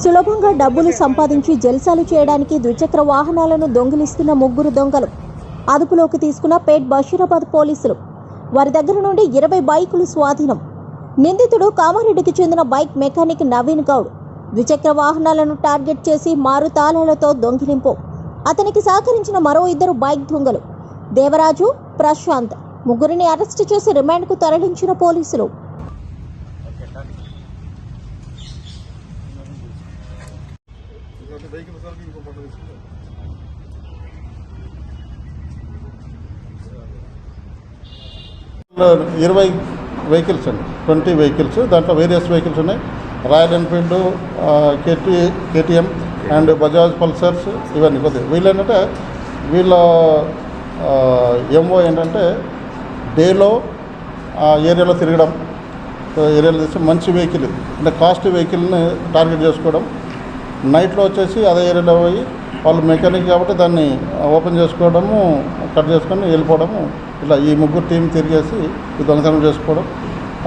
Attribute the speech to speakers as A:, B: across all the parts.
A: సులభంగా డబ్బులు సంపాదించి జల్సాలు చేయడానికి ద్విచక్ర వాహనాలను దొంగిలిస్తున్న ముగ్గురు దొంగలు. అదుపులోకి తీసుకున్న పేట్ బషీరాబాద్ పోలీసులు. వారి దగ్గర నుండి ఇరవై బైకులు స్వాధీనం. నిందితుడు కామారెడ్డికి చెందిన బైక్ మెకానిక్ నవీన్ గౌడ్. ద్విచక్ర వాహనాలను టార్గెట్ చేసి మారు తాళాలతో దొంగిలింపు. అతనికి సహకరించిన మరో ఇద్దరు బైక్ దొంగలు. దేవరాజు ప్రశాంత్ ముగ్గురిని అరెస్టు చేసి రిమాండ్కు తరలించిన పోలీసులు.
B: ఇరవై వెహికల్స్ అండి. ట్వంటీ వెహికల్స్ దాంట్లో వేరియస్ వెహికల్స్ ఉన్నాయి. Royal Enfield KT KTM and Bajaj Pulsars ఇవన్నీ కొద్దిగా. వీళ్ళు ఏంటంటే వీళ్ళ ఎంఓ ఏంటంటే డేలో ఆ ఏరియాలో తిరగడం ఏరియాలో తెచ్చి మంచి వెహికల్ అంటే కాస్ట్ వెహికల్ని టార్గెట్ చేసుకోవడం నైట్లో వచ్చేసి అదే ఏరియాలో పోయి వాళ్ళు మెకానిక్ కాబట్టి దాన్ని ఓపెన్ చేసుకోవడము కట్ చేసుకొని వెళ్ళిపోవడము ఇలా ఈ ముగ్గురు టీం తిరిగేసి ఈ దొంగతనం చేసుకోవడం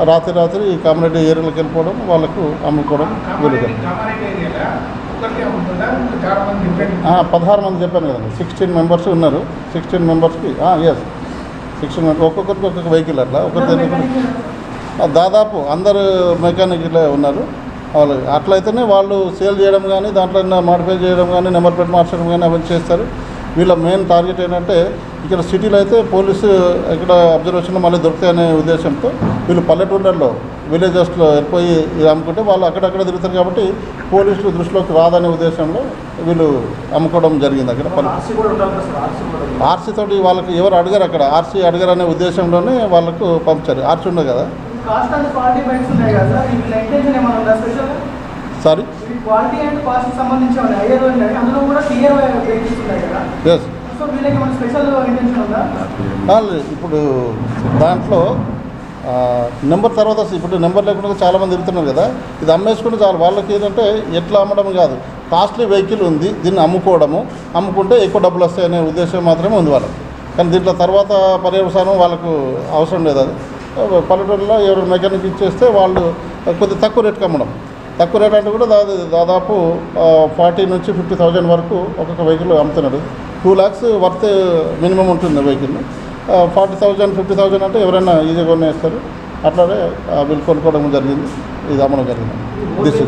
B: రాత్రి రాత్రి ఈ కామిరెడ్డి ఏరియాలోకి వెళ్ళిపోవడం వాళ్ళకు అమ్ముకోవడం వీలు పదహారు మంది చెప్పాను కదండి. సిక్స్టీన్ మెంబర్స్ ఉన్నారు. సిక్స్టీన్ మెంబర్స్కి ఎస్ సిక్స్టీన్ మెంబర్స్ ఒక్కొక్కరికి ఒక్కొక్క వెహికల్ అట్లా ఒకరి దాదాపు అందరు మెకానిక్లే ఉన్నారు. వాళ్ళు అట్లయితేనే వాళ్ళు సేల్ చేయడం కానీ దాంట్లో మాడిఫై చేయడం కానీ నెంబర్ ప్లేట్ మార్చడం కానీ అవన్నీ చేస్తారు. వీళ్ళ మెయిన్ టార్గెట్ ఏంటంటే ఇక్కడ సిటీలో అయితే పోలీసు ఇక్కడ అబ్జర్వేషన్లో మళ్ళీ దొరుకుతాయనే ఉద్దేశంతో వీళ్ళు పల్లెటూళ్ళల్లో విలేజెస్లో వెళ్ళిపోయి ఇది అమ్ముకుంటే వాళ్ళు అక్కడక్కడ తిరుగుతారు కాబట్టి పోలీసులు దృష్టిలోకి రాదనే ఉద్దేశంలో వీళ్ళు అమ్ముకోవడం జరిగింది అక్కడ.
C: ఆర్సీ
B: తోటి వాళ్ళకి ఎవరు అడగరు అక్కడ. ఆర్సీ అడగరు అనే ఉద్దేశంలోనే వాళ్ళకు పంపించారు. ఆర్సీ ఉండదు కదా?
D: కాస్ట్ అండ్ క్వాలిటీ బైక్స్ ఉన్నాయి కదా సార్? వీళ్ళ ఇంటెన్షన్ ఏమైనా ఉందా స్పెషల్
B: సారీ
D: ఇవి క్వాలిటీ అండ్ కాస్ట్ సంబంధించి ఉన్నాయి ఐఆర్ ఉన్నాయి? అందులో కూడా టియర్ వెహికల్స్ ఉన్నాయి కదా?
B: ఎస్
D: సో వీళ్ళకి మన స్పెషల్ ఇంటెన్షన్ ఉందా?
B: వాళ్ళు ఇప్పుడు దాంట్లో నెంబర్ తర్వాత ఇప్పుడు నెంబర్ లేకుండా చాలామంది తిరుగుతున్నారు కదా. ఇది అమ్మేసుకుంటే చాలు. వాళ్ళకి ఏంటంటే ఎట్లా అమ్మడం కాదు. కాస్ట్లీ వెహికల్ ఉంది. దీన్ని అమ్ముకోవడము. అమ్ముకుంటే ఎక్కువ డబ్బులు వస్తాయి అనే ఉద్దేశం మాత్రమే ఉంది వాళ్ళకి. కానీ దీంట్లో తర్వాత పర్యవసానం వాళ్ళకు అవసరం లేదు అది. పల్లెటూరులో ఎవరు మెకానిక్ ఇచ్చేస్తే వాళ్ళు కొద్దిగా తక్కువ రేటుకి అమ్మడం. తక్కువ రేట్ అంటే కూడా దాదా దాదాపు ఫార్టీ నుంచి ఫిఫ్టీ థౌజండ్ వరకు ఒక్కొక్క వెహికల్ అమ్ముతున్నాడు. టూ ల్యాక్స్ వర్త్ మినిమం ఉంటుంది vehicle. Forty thousand fifty thousand అంటే ఎవరైనా ఈజీగా కొనేస్తారు అట్లానే వీళ్ళు కొనుక్కోవడం జరిగింది. ఇది అమ్మడం జరిగింది. దిస్